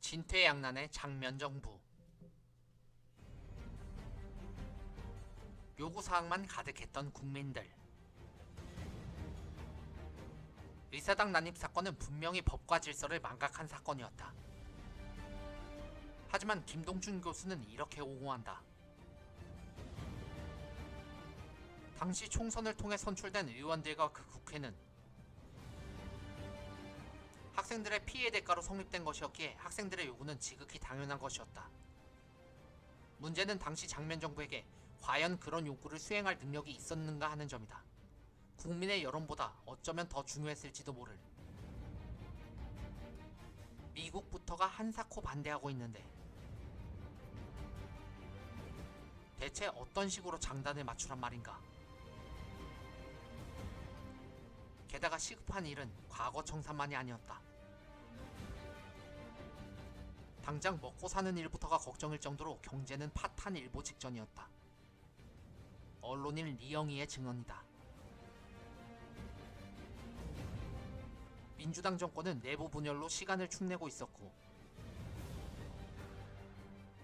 진퇴양난의 장면정부 요구사항만 가득했던 국민들 의사당 난입 사건은 분명히 법과 질서를 망각한 사건이었다. 하지만 김동준 교수는 이렇게 옹호한다. 당시 총선을 통해 선출된 의원들과 그 국회는 학생들의 피해 대가로 성립된 것이었기에 학생들의 요구는 지극히 당연한 것이었다. 문제는 당시 장면 정부에게 과연 그런 요구를 수행할 능력이 있었는가 하는 점이다. 국민의 여론보다 어쩌면 더 중요했을지도 모를. 미국부터가 한사코 반대하고 있는데 대체 어떤 식으로 장단을 맞추란 말인가? 게다가 시급한 일은 과거 청산만이 아니었다. 당장 먹고 사는 일부터가 걱정일 정도로 경제는 파탄 일보 직전이었다. 언론인 리영희의 증언이다. 민주당 정권은 내부 분열로 시간을 축내고 있었고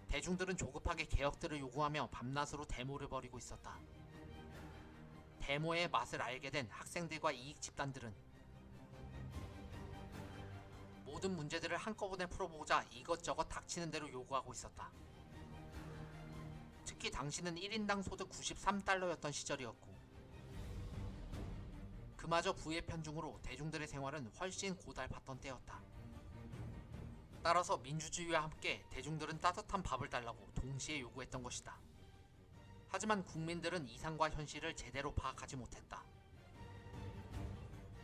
대중들은 조급하게 개혁들을 요구하며 밤낮으로 데모를 벌이고 있었다. 데모의 맛을 알게 된 학생들과 이익 집단들은 모든 문제들을 한꺼번에 풀어보고자 이것저것 닥치는 대로 요구하고 있었다. 특히 당시는 1인당 소득 93달러였던 시절이었고 그마저 부의 편중으로 대중들의 생활은 훨씬 고달팠던 때였다. 따라서 민주주의와 함께 대중들은 따뜻한 밥을 달라고 동시에 요구했던 것이다. 하지만 국민들은 이상과 현실을 제대로 파악하지 못했다.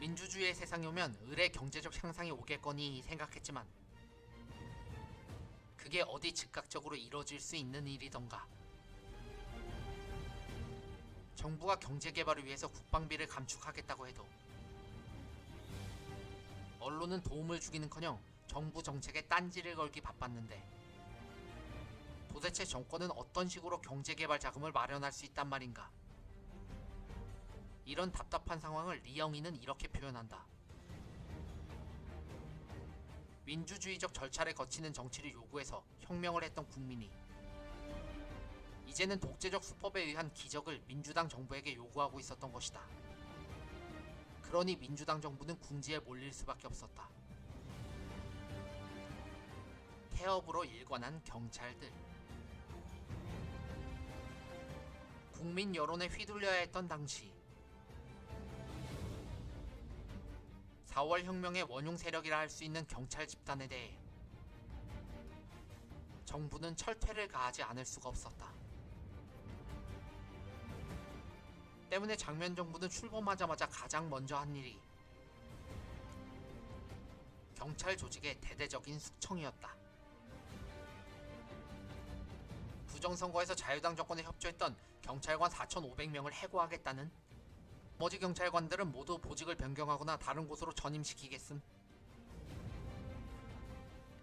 민주주의의 세상이 오면 을의 경제적 향상이 오겠거니 생각했지만 그게 어디 즉각적으로 이뤄질 수 있는 일이던가. 정부가 경제 개발을 위해서 국방비를 감축하겠다고 해도 언론은 도움을 주기는커녕 정부 정책에 딴지를 걸기 바빴는데 도대체 정권은 어떤 식으로 경제 개발 자금을 마련할 수 있단 말인가? 이런 답답한 상황을 리영이는 이렇게 표현한다. 민주주의적 절차를 거치는 정치를 요구해서 혁명을 했던 국민이 이제는 독재적 수법에 의한 기적을 민주당 정부에게 요구하고 있었던 것이다. 그러니 민주당 정부는 궁지에 몰릴 수밖에 없었다. 태업으로 일관한 경찰들. 국민 여론에 휘둘려야 했던 당시 4월 혁명의 원흉 세력이라 할 수 있는 경찰 집단에 대해 정부는 철퇴를 가하지 않을 수가 없었다. 때문에 장면 정부는 출범하자마자 가장 먼저 한 일이 경찰 조직의 대대적인 숙청이었다. 부정선거에서 자유당 정권에 협조했던 경찰관 4,500명을 해고하겠다는 나머지 경찰관들은 모두 보직을 변경하거나 다른 곳으로 전임시키겠음.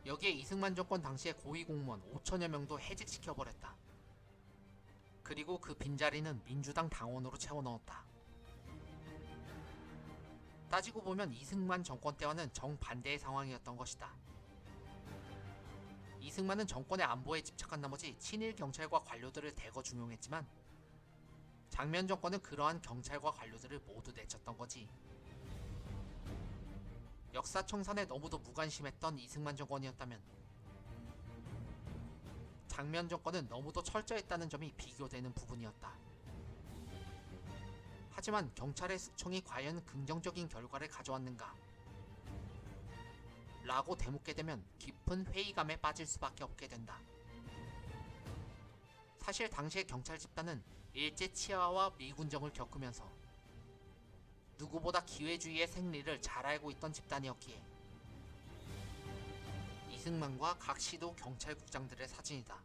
여기에 이승만 정권 당시의 고위공무원 5천여 명도 해직시켜버렸다. 그리고 그 빈자리는 민주당 당원으로 채워 넣었다. 따지고 보면 이승만 정권 때와는 정반대의 상황이었던 것이다. 이승만은 정권의 안보에 집착한 나머지 친일 경찰과 관료들을 대거 중용했지만 장면 정권은 그러한 경찰과 관료들을 모두 내쳤던 거지. 역사 청산에 너무도 무관심했던 이승만 정권이었다면 장면 정권은 너무도 철저했다는 점이 비교되는 부분이었다. 하지만 경찰의 숙청이 과연 긍정적인 결과를 가져왔는가? 라고 되묻게 되면 깊은 회의감에 빠질 수밖에 없게 된다. 사실 당시의 경찰 집단은 일제 치하와 미군정을 겪으면서 누구보다 기회주의의 생리를 잘 알고 있던 집단이었기에 이승만과 각 시도 경찰국장들의 사진이다.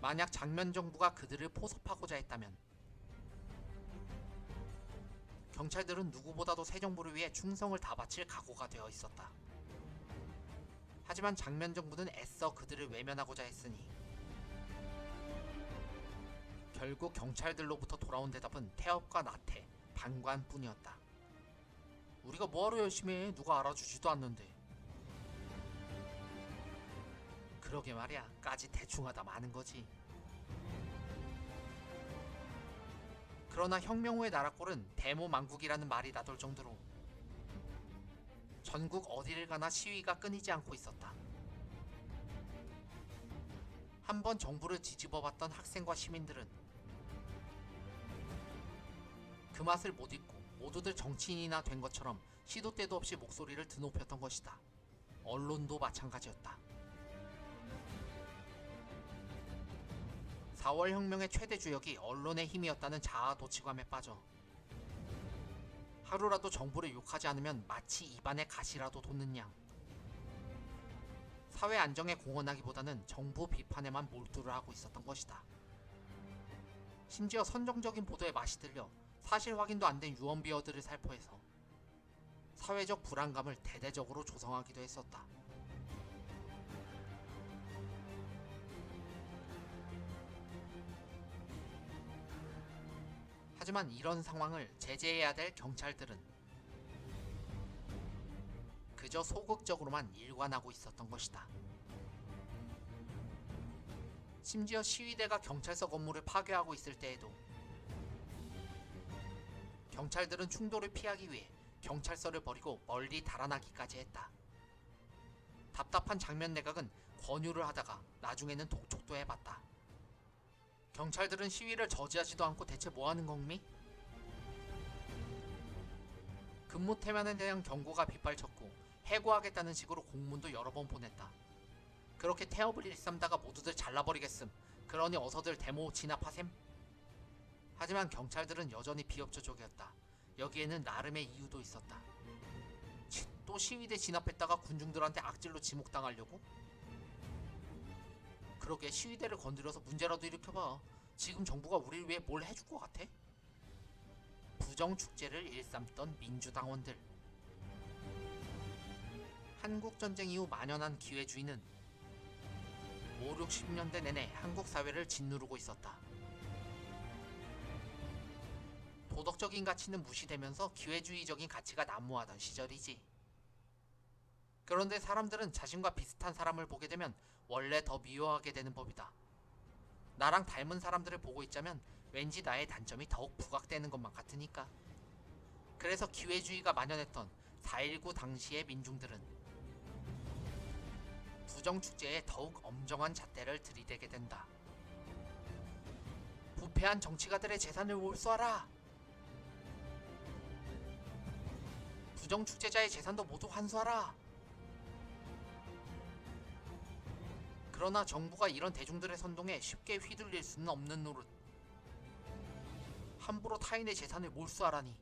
만약 장면 정부가 그들을 포섭하고자 했다면 경찰들은 누구보다도 새 정부를 위해 충성을 다 바칠 각오가 되어 있었다. 하지만 장면 정부는 애써 그들을 외면하고자 했으니. 결국 경찰들로부터 돌아온 대답은 태엽과 나태, 방관뿐이었다. 우리가 뭐하러 열심히 해? 누가 알아주지도 않는데. 그러게 말이야. 까지 대충하다 마는 거지. 그러나 혁명 후의 나라꼴은 대모망국이라는 말이 나돌 정도로 전국 어디를 가나 시위가 끊이지 않고 있었다. 한 번 정부를 뒤집어봤던 학생과 시민들은 그 맛을 못 잊고 모두들 정치인이나 된 것처럼 시도 때도 없이 목소리를 드높였던 것이다. 언론도 마찬가지였다. 4월 혁명의 최대 주역이 언론의 힘이었다는 자아 도취감에 빠져 하루라도 정부를 욕하지 않으면 마치 입안에 가시라도 돋는 양 사회 안정에 공헌하기보다는 정부 비판에만 몰두를 하고 있었던 것이다. 심지어 선정적인 보도에 맛이 들려 사실 확인도 안 된 유언비어들을 살포해서 사회적 불안감을 대대적으로 조성하기도 했었다. 하지만 이런 상황을 제재해야 될 경찰들은 그저 소극적으로만 일관하고 있었던 것이다. 심지어 시위대가 경찰서 건물을 파괴하고 있을 때에도 경찰들은 충돌을 피하기 위해 경찰서를 버리고 멀리 달아나기까지 했다. 답답한 장면 내각은 권유를 하다가 나중에는 독촉도 해봤다. 경찰들은 시위를 저지하지도 않고 대체 뭐 하는 겁니? 근무 태만에 대한 경고가 빗발쳤고 해고하겠다는 식으로 공문도 여러 번 보냈다. 그렇게 태업을 일삼다가 모두들 잘라버리겠음. 그러니 어서들 데모 진압하셈. 하지만 경찰들은 여전히 비협조적이었다. 여기에는 나름의 이유도 있었다. 치, 또 시위대 진압했다가 군중들한테 악질로 지목당하려고? 그러게 시위대를 건드려서 문제라도 일으켜봐. 지금 정부가 우리를 위해 뭘 해줄 것 같아? 부정축제를 일삼던 민주당원들. 한국전쟁 이후 만연한 기회주의는 5, 60년대 내내 한국 사회를 짓누르고 있었다. 도덕적인 가치는 무시되면서 기회주의적인 가치가 난무하던 시절이지. 그런데 사람들은 자신과 비슷한 사람을 보게 되면 원래 더 미워하게 되는 법이다. 나랑 닮은 사람들을 보고 있자면 왠지 나의 단점이 더욱 부각되는 것만 같으니까. 그래서 기회주의가 만연했던 4.19 당시의 민중들은 부정축제에 더욱 엄정한 잣대를 들이대게 된다. 부패한 정치가들의 재산을 몰수하라! 부정축제자의 재산도 모두 환수하라! 그러나 정부가 이런 대중들의 선동에 쉽게 휘둘릴 수는 없는 노릇. 함부로 타인의 재산을 몰수하라니.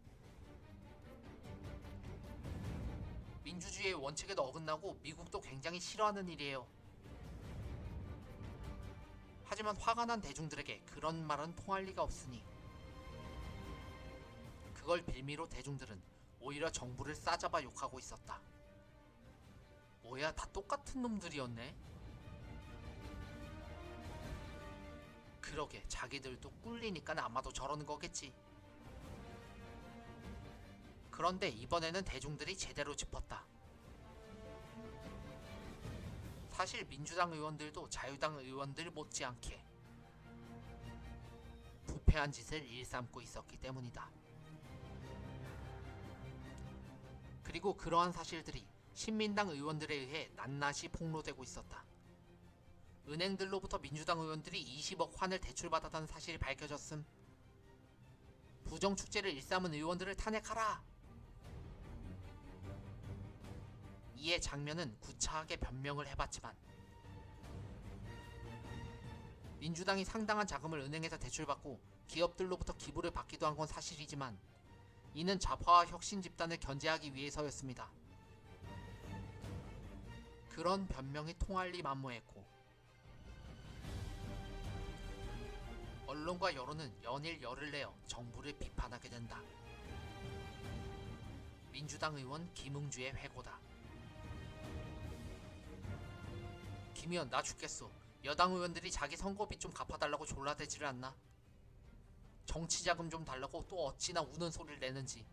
민주주의의 원칙에도 어긋나고 미국도 굉장히 싫어하는 일이에요. 하지만 화가 난 대중들에게 그런 말은 통할 리가 없으니 그걸 빌미로 대중들은 오히려 정부를 싸잡아 욕하고 있었다. 뭐야 다 똑같은 놈들이었네. 그러게 자기들도 꿀리니까 아마도 저러는 거겠지. 그런데 이번에는 대중들이 제대로 짚었다. 사실 민주당 의원들도 자유당 의원들 못지않게 부패한 짓을 일삼고 있었기 때문이다. 그리고 그러한 사실들이 신민당 의원들에 의해 낱낱이 폭로되고 있었다. 은행들로부터 민주당 의원들이 20억 환을 대출받았다는 사실이 밝혀졌음. 부정축제를 일삼은 의원들을 탄핵하라. 이에 장면은 구차하게 변명을 해봤지만 민주당이 상당한 자금을 은행에서 대출받고 기업들로부터 기부를 받기도 한 건 사실이지만 이는 좌파와 혁신 집단을 견제하기 위해서였습니다. 그런 변명이 통할 리 만무했고 언론과 여론은 연일 열을 내어 정부를 비판하게 된다. 민주당 의원 김웅주의 회고다. 김 의원 나 죽겠어. 여당 의원들이 자기 선거비 좀 갚아달라고 졸라대지를 않나? 정치 자금 좀 달라고 또 어찌나 우는 소리를 내는지.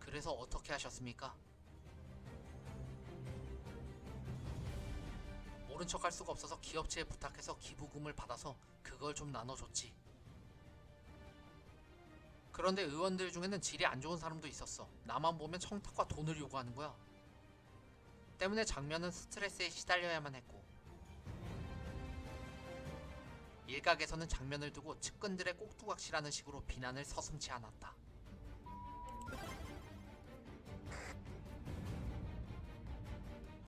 그래서 어떻게 하셨습니까? 모른 척할 수가 없어서 기업체에 부탁해서 기부금을 받아서 그걸 좀 나눠줬지. 그런데 의원들 중에는 질이 안 좋은 사람도 있었어. 나만 보면 청탁과 돈을 요구하는 거야. 때문에 장면은 스트레스에 시달려야만 했고 일각에서는 장면을 두고 측근들의 꼭두각시라는 식으로 비난을 서슴지 않았다.